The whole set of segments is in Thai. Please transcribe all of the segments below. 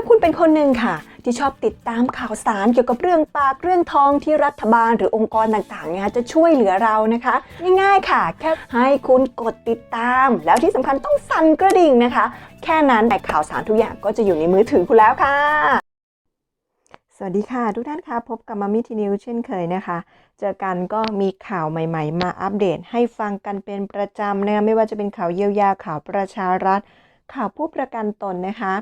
าคุณเป็นคนหนึ่งค่ะ ที่ชอบติดตามข่าวสารเกี่ยวกับเรื่องปากเรื่องทองที่รัฐบาลหรือองค์กรต่างๆเนี่ยจะช่วยเหลือเรานะคะ ง่ายๆค่ะ แค่ให้คุณกดติดตาม แล้วที่สำคัญต้องสั่นกระดิ่งนะคะ แค่นั้นแต่ข่าวสารทุกอย่างก็จะอยู่ในมือถือคุณแล้วค่ะ สวัสดีค่ะ ทุกท่านค่ะ พบกับมามิทีนิวเช่นเคยนะคะ เจอกันก็มีข่าวใหม่ๆ มาอัปเดต ให้ฟังกันเป็นประจำนะคะไม่ว่าจะเป็นข่าวเยียวยาข่าวประชารัฐข่าวผู้ประกันตนนะคะ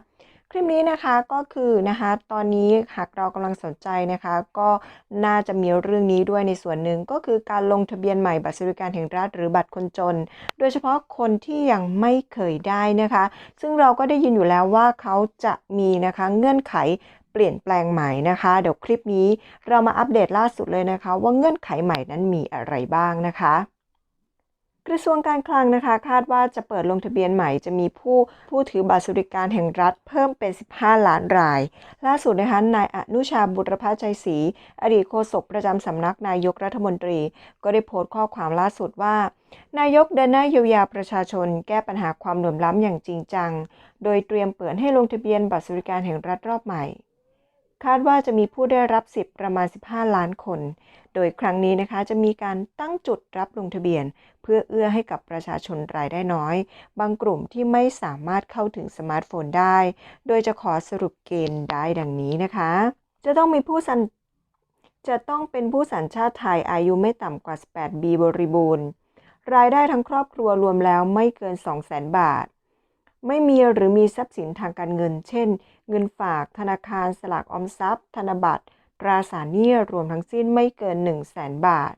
คลิปนี้นะคะก็คือนะคะตอนนี้หากเรากำลังสนใจนะคะ ก็น่าจะมีเรื่องนี้ด้วยในส่วนหนึ่งก็คือการลงทะเบียนใหม่บัตรสวัสดิการแห่งรัฐหรือบัตรคนจน โดยเฉพาะคนที่ยังไม่เคยได้นะคะ ซึ่งเราก็ได้ยินอยู่แล้วว่าเขาจะมีนะคะเงื่อนไขเปลี่ยนแปลงใหม่นะคะ เดี๋ยวคลิปนี้เรามาอัปเดตล่าสุดเลยนะคะ ว่าเงื่อนไขใหม่นั้นมีอะไรบ้างนะคะ กระทรวงการคลังนะคะ คาดว่าจะเปิดลงทะเบียนใหม่จะมีผู้ผู้ถือบัตรสวัสดิการแห่งรัฐเพิ่มเป็น 15 ล้านราย ล่าสุดนะคะนายอนุชาบุรพชัยศรีอดีตโฆษกประจำสำนักนายกรัฐมนตรี ก็ได้โพสต์ข้อความล่าสุดว่า นายกเดินหน้าเยียวยาประชาชน แก้ปัญหาความเหลื่อมล้ำอย่างจริงจัง โดยเตรียมเปิดให้ลงทะเบียนบัตรสวัสดิการแห่งรัฐรอบใหม่ คาดว่าจะมีผู้ได้รับสิทธิ์ประมาณ 15 ล้านคน โดยครั้งนี้นะคะจะมีการตั้งจุดรับลงทะเบียน เพื่อเอื้อให้กับประชาชนรายได้น้อย บางกลุ่มที่ไม่สามารถเข้าถึงสมาร์ทโฟนได้ โดยจะขอสรุปเกณฑ์ได้ดังนี้นะคะ จะต้องมีผู้สัญจะต้องเป็นผู้สัญชาติไทยอายุไม่ต่ำกว่า 18 ปีบริบูรณ์ รายได้ทั้งครอบครัวรวมแล้วไม่เกิน 200,000 บาท ไม่มีหรือมีทรัพย์สินทางการเงิน เช่น เงินฝากธนาคารสลากออมทรัพย์ ธนบัตร ตราสารหนี้รวมทั้งสิ้นไม่เกิน 1 0 0 0 0แบาท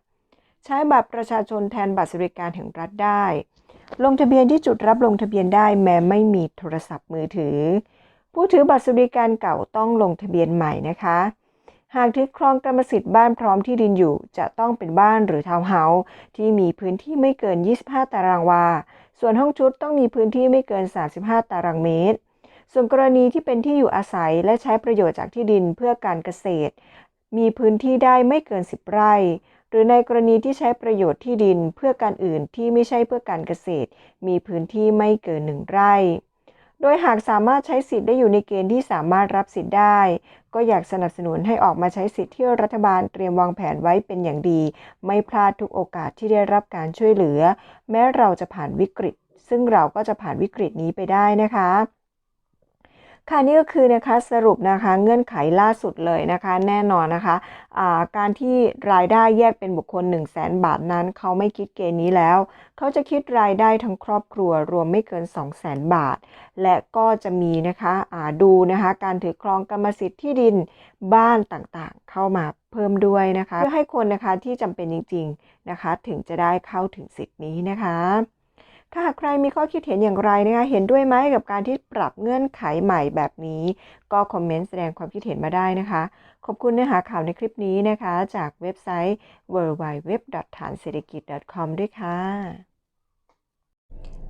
ใช้บัตรประชาชนแทนบัตรสวัสดิการแห่งรัฐได้ ลงทะเบียนที่จุดรับลงทะเบียนได้แม้ไม่มีโทรศัพท์มือถือ ผู้ถือบัตรสวัสดิการเก่าต้องลงทะเบียนใหม่นะคะ หากถือครองกรรมสิทธิ์บ้านพร้อมที่ดินอยู่ จะต้องเป็นบ้านหรือทาวน์เฮาส์ที่มีพื้นที่ไม่เกิน 25 ตารางวา ส่วนห้องชุดต้องมีพื้นที่ไม่เกิน 35 ตารางเมตร ส่วนกรณีที่เป็นที่อยู่อาศัยและใช้ประโยชน์จากที่ดินเพื่อการเกษตร มีพื้นที่ได้ไม่เกิน 10 ไร่ หรือในกรณีที่ใช้ประโยชน์ที่ดินเพื่อการอื่นที่ไม่ใช่เพื่อการเกษตร มีพื้นที่ไม่เกิน 1 ไร่ โดยหากสามารถใช้สิทธิ์ได้อยู่ในเกณฑ์ที่สามารถรับสิทธิ์ได้ ก็อยากสนับสนุนให้ออกมาใช้สิทธิ์ที่รัฐบาลเตรียมวางแผนไว้เป็นอย่างดี ไม่พลาดทุกโอกาสที่ได้รับการช่วยเหลือ แม้เราจะผ่านวิกฤต ซึ่งเราก็จะผ่านวิกฤตนี้ไปได้นะคะ ค่ะนี่ก็คือนะคะสรุปนะคะเงื่อนไขล่าสุดเลยนะคะ แน่นอนนะคะะการที่รายได้แยกเป็นบุคคล 1 0 0 0 0แบาทนั้น เขาไม่คิดเกณฑ์นี้แล้ว เขาจะคิดรายได้ทั้งครอบครัวรวมไม่เกิน 2 0 0 0 0 0 บาท และก็จะมีนะคะะดูนะคะการถือครองกรรมสิทธิ์ที่ดินบ้านต่างๆ เข้ามาเพิ่มด้วยนะคะ เพื่อให้คนนะคะที่จำเป็นจริงๆนะคะ ถึงจะได้เข้าถึงสิทธิ์นี้นะคะ ถ้าหากใครมีข้อคิดเห็นอย่างไรนะคะเห็นด้วยไหมกับการที่ปรับเงื่อนไขใหม่แบบนี้ ก็คอมเมนต์แสดงความคิดเห็นมาได้นะคะ ขอบคุณเนื้อหาข่าวในคลิปนี้นะคะ จากเว็บไซต์ w w w t h a n s e r i k i t c o m ด้วยค่ะ